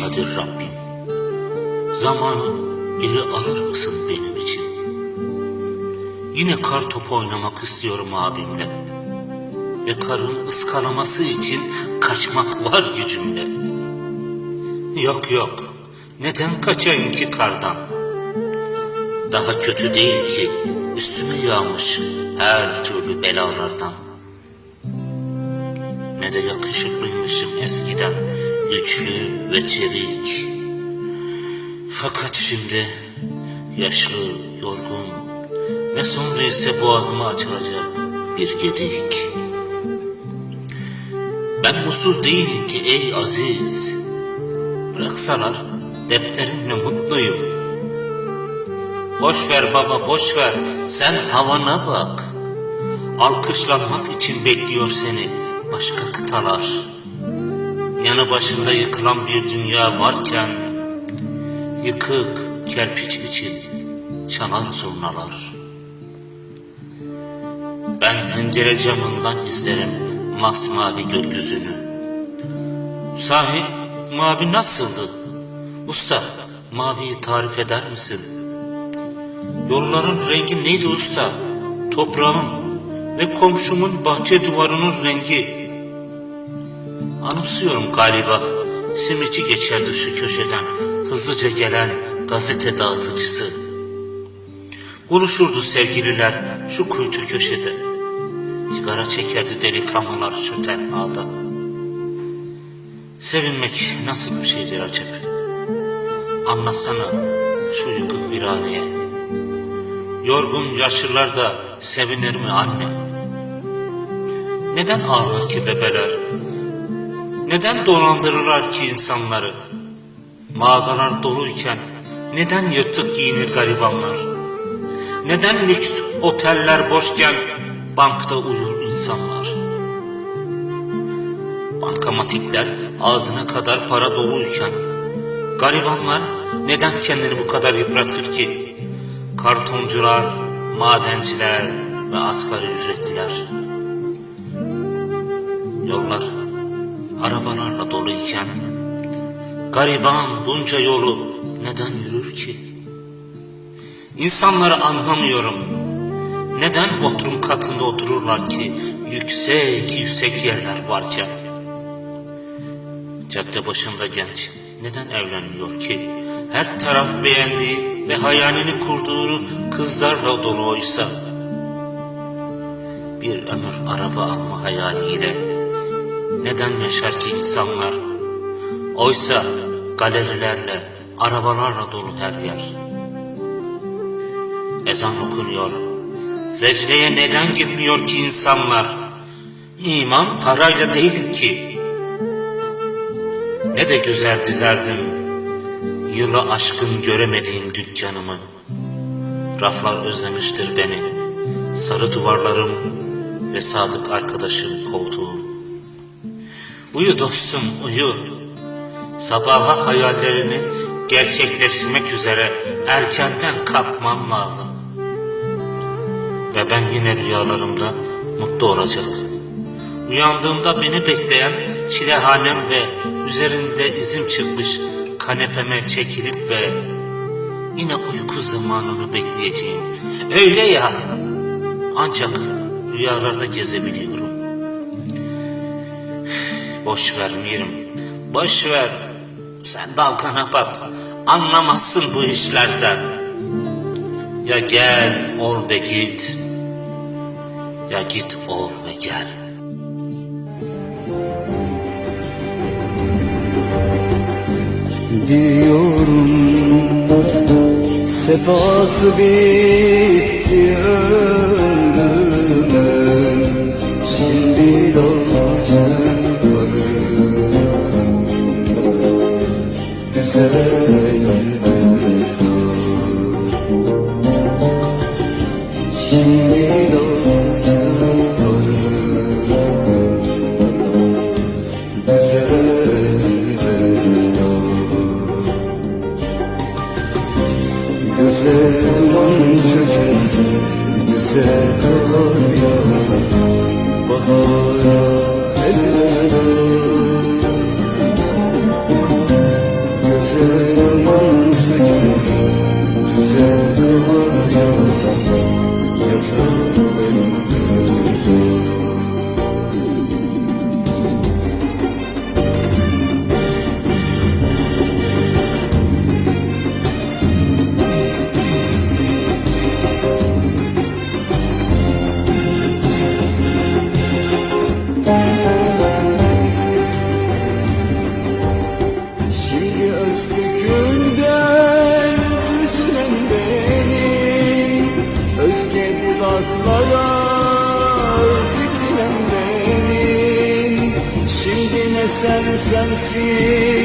Ey Kadir Rabbim, zamanı geri alır mısın benim için? Yine kar topu oynamak istiyorum abimle. Ve karın ıskalaması için kaçmak var gücümle. Yok yok, neden kaçayım ki kardan? Daha kötü değil ki üstüme yağmış her türlü belalardan. Ne de yakışıklıymışım eskiden, güçlü ve çevik. Fakat şimdi yaşlı, yorgun ve sonra ise boğazıma açılacak bir gedik. Ben mutsuz değilim ki ey aziz. Bıraksalar dertlerimle mutluyum. Boş ver baba boş ver sen havana bak. Alkışlanmak için bekliyor seni başka kıtalar. Yanı başında yıkılan bir dünya varken yıkık kerpiç için çalar zurnalar. Ben pencere camından izlerim masmavi gökyüzünü. Sahi mavi nasıldı? Usta maviyi tarif eder misin? Yolların rengi neydi usta? Toprağın ve komşumun bahçe duvarının rengi. Anımsıyorum galiba. Simitçi geçerdi şu köşeden. Hızlıca gelen gazete dağıtıcısı. Buluşurdu sevgililer şu kuytu köşede. Sigara çekerdi delikanlılar şu tenhada. Sevinmek nasıl bir şeydir acep? Anlatsana şu yıkık viraneye. Yorgun yaşlılar da sevinir mi anne? Neden ağlar ki bebeler? Neden dolandırırlar ki insanları? Mağazalar doluyken neden yırtık giyinir garibanlar? Neden lüks oteller boşken bankta uyur insanlar? Bankamatikler ağzına kadar para doluyken garibanlar neden kendini bu kadar yıpratır ki? Kartoncular, madenciler ve asgari ücretliler. Yollar arabalarla doluyken gariban bunca yolu neden yürür ki? İnsanları anlamıyorum. Neden bodrum katında otururlar ki yüksek yüksek yerler varken? Cadde başında genç neden evlenmiyor ki? Her taraf beğendiği ve hayalini kurduğu kızlarla dolu oysa. Bir ömür araba alma hayaliyle neden yaşar ki insanlar? Oysa galerilerle, arabalarla dolu her yer. Ezan okunuyor. Zecreye neden gitmiyor ki insanlar? İman parayla değil ki. Ne de güzel dizerdim. Yılı aşkın göremediğim dükkanımı. Raflar özlemiştir beni. Sarı duvarlarım ve sadık arkadaşım koltuğum. Uyu dostum uyu. Sabaha hayallerini gerçekleştirmek üzere erkenden kalkmam lazım. Ve ben yine rüyalarımda mutlu olacak. Uyandığımda beni bekleyen çilehanem ve üzerinde izim çıkmış kanepeme çekilip ve yine uyku zamanını bekleyeceğim. Öyle ya ancak rüyalarda gezebiliyorum. Boş ver Mirim, boş ver. Sen dalgana bak, anlamazsın bu işlerden. Ya gel ol ve git, ya git ol ve gel. diyorum Sefası bitti ömrümün Ne